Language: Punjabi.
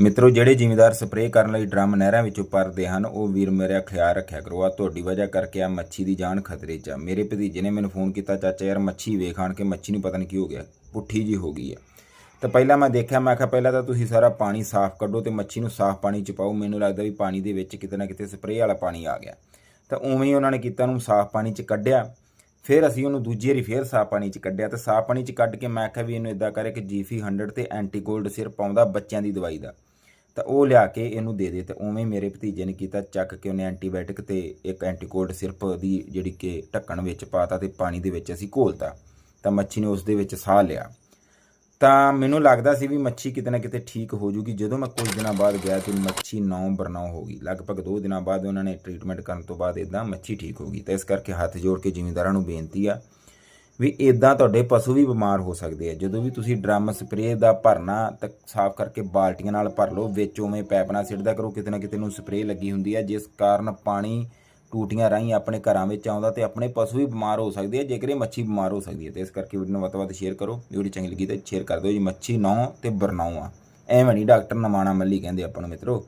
ਮਿੱਤਰੋ, ਜਿਹੜੇ ਜ਼ਿਮੀਦਾਰ ਸਪਰੇਅ ਕਰਨ ਲਈ ਡਰਮ ਨਹਿਰਾਂ ਵਿੱਚੋਂ ਭਰਦੇ ਹਨ, ਉਹ ਵੀਰ ਮੇਰਾ ਖਿਆਲ ਰੱਖਿਆ ਕਰੋ। ਆ ਤੁਹਾਡੀ ਵਜ੍ਹਾ ਕਰਕੇ ਆ ਮੱਛੀ ਦੀ ਜਾਨ ਖਤਰੇ 'ਚ ਆ। ਮੇਰੇ ਭਤੀਜੇ ਨੇ ਮੈਨੂੰ ਫੋਨ ਕੀਤਾ, ਚਾਚਾ ਯਾਰ, ਮੱਛੀ ਵੇਖ, ਆਣ ਕੇ ਮੱਛੀ ਨੂੰ ਪਤਾ ਨਹੀਂ ਕੀ ਹੋ ਗਿਆ, ਪੁੱਠੀ ਜੀ ਹੋ ਗਈ ਆ। ਤਾਂ ਪਹਿਲਾਂ ਮੈਂ ਦੇਖਿਆ, ਮੈਂ ਕਿਹਾ ਪਹਿਲਾਂ ਤਾਂ ਤੁਸੀਂ ਸਾਰਾ ਪਾਣੀ ਸਾਫ਼ ਕੱਢੋ ਤੇ ਮੱਛੀ ਨੂੰ ਸਾਫ਼ ਪਾਣੀ 'ਚ ਪਾਓ। ਮੈਨੂੰ ਲੱਗਦਾ ਵੀ ਪਾਣੀ ਦੇ ਵਿੱਚ ਕਿਤੇ ਨਾ ਕਿਤੇ ਸਪਰੇਅ ਵਾਲਾ ਪਾਣੀ ਆ ਗਿਆ। ਤਾਂ ਉਵੇਂ ਹੀ ਉਹਨਾਂ ਨੇ ਕੀਤਾ, ਉਹਨੂੰ ਸਾਫ਼ ਪਾਣੀ 'ਚ ਕੱਢਿਆ। ਫਿਰ ਅਸੀਂ ਉਹਨੂੰ ਦੂਜੀ ਵਾਰੀ ਫਿਰ ਸਾਫ਼ ਪਾਣੀ 'ਚ ਕੱਢਿਆ ਤੇ ਸਾਫ਼ ਪਾਣੀ 'ਚ ਕੱਢ ਕੇ ਮੈਂ ਆਖਿਆ ਵੀ ਇਹਨੂੰ ਇਦਾਂ ਕਰੇ ਕਿ ਜੀਫੀ 100 ਤੇ ਐਂਟੀਕੋਲਡ ਸਿਰ ਪਾਉਂਦਾ ਬੱਚਿਆਂ ਦੀ ਦਵਾਈ ਦਾ। ਤਾਂ ਉਹ ਲਿਆ ਕੇ ਇਹਨੂੰ ਦੇ ਦੇ ਤੇ ਉਵੇਂ ਮੇਰੇ ਭਤੀਜੇ ਨੇ ਕੀਤਾ ਚੱਕ ਕੇ ਉਹਨੇ ਐਂਟੀਬਾਇਓਟਿਕ ਤੇ ਇੱਕ ਐਂਟੀਕੋਲਡ ਸਿਰਪ ਦੀ ਜਿਹੜੀ ਕਿ ਢੱਕਣ ਵਿੱਚ ਪਾਤਾ ਤੇ ਪਾਣੀ ਦੇ ਵਿੱਚ ਅਸੀਂ ਘੋਲਤਾ। ਤਾਂ ਮੱਛੀ ਨੇ ਉਸ ਦੇ ਵਿੱਚ ਸਾਹ ਲਿਆ। ਤਾਂ ਮੈਨੂੰ ਲੱਗਦਾ ਸੀ ਵੀ ਮੱਛੀ ਕਿਤੇ ਨਾ ਕਿਤੇ ਠੀਕ ਹੋ ਜੂਗੀ। ਜਦੋਂ ਮੈਂ ਕੁਝ ਦਿਨਾਂ ਬਾਅਦ ਗਿਆ ਤੇ ਮੱਛੀ ਨੌ ਬਰਨੌ ਹੋ ਗਈ। ਲਗਭਗ 2 ਦਿਨਾਂ ਬਾਅਦ ਉਹਨਾਂ ਨੇ ਟ੍ਰੀਟਮੈਂਟ ਕਰਨ ਤੋਂ ਬਾਅਦ ਇਦਾਂ ਮੱਛੀ ਠੀਕ ਹੋ ਗਈ। ਤਾਂ ਇਸ ਕਰਕੇ ਹੱਥ ਜੋੜ ਕੇ ਜ਼ਿਮੀਂਦਾਰਾਂ ਨੂੰ ਬੇਨਤੀ ਆ ਵੀ ਇਦਾਂ ਤੁਹਾਡੇ ਪਸ਼ੂ ਵੀ ਬਿਮਾਰ ਹੋ ਸਕਦੇ ਆ। ਜਦੋਂ ਵੀ ਤੁਸੀਂ ਡਰਮ ਸਪਰੇਅ ਦਾ ਭਰਨਾ, ਤਾਂ ਸਾਫ਼ ਕਰਕੇ ਬਾਲਟੀਆਂ ਨਾਲ ਭਰ ਲਓ, ਵਿੱਚ ਉਵੇਂ ਪੈਪ ਨਾਲ ਸਿੱਟਦਾ ਕਰੋ, ਕਿਤੇ ਨਾ ਕਿਤੇ ਨੂੰ ਸਪਰੇਅ ਲੱਗੀ ਹੁੰਦੀ ਆ। ਜਿਸ ਕਾਰਨ ਪਾਣੀ ਟੂਟੀਆਂ ਰਾਹੀਂ ਆਪਣੇ ਘਰਾਂ ਵਿੱਚ ਆਉਂਦਾ ਤੇ ਆਪਣੇ ਪਸ਼ੂ ਵੀ ਬਿਮਾਰ ਹੋ ਸਕਦੇ ਆ, ਜੇਕਰ ਇਹ ਮੱਛੀ ਬਿਮਾਰ ਹੋ ਸਕਦੀ ਹੈ ਤੇ ਇਸ ਕਰਕੇ ਵੀਡੀਓ ਨੂੰ ਵੱਧ ਤੋਂ ਵੱਧ ਸ਼ੇਅਰ ਕਰੋ। ਵੀਡੀਓ ਚੰਗੀ ਲੱਗੀ ਤਾਂ ਸ਼ੇਅਰ ਕਰ ਦਿਓ ਜੀ। ਮੱਛੀ ਨੌ ਤੇ ਬਰਨਾਉ ਆ। ਐਵੇਂ ਨਹੀਂ, ਡਾਕਟਰ ਨਮਾਣਾ ਮੱਲੀ ਕਹਿੰਦੇ ਆਪਾਂ ਨੂੰ ਮਿੱਤਰੋ।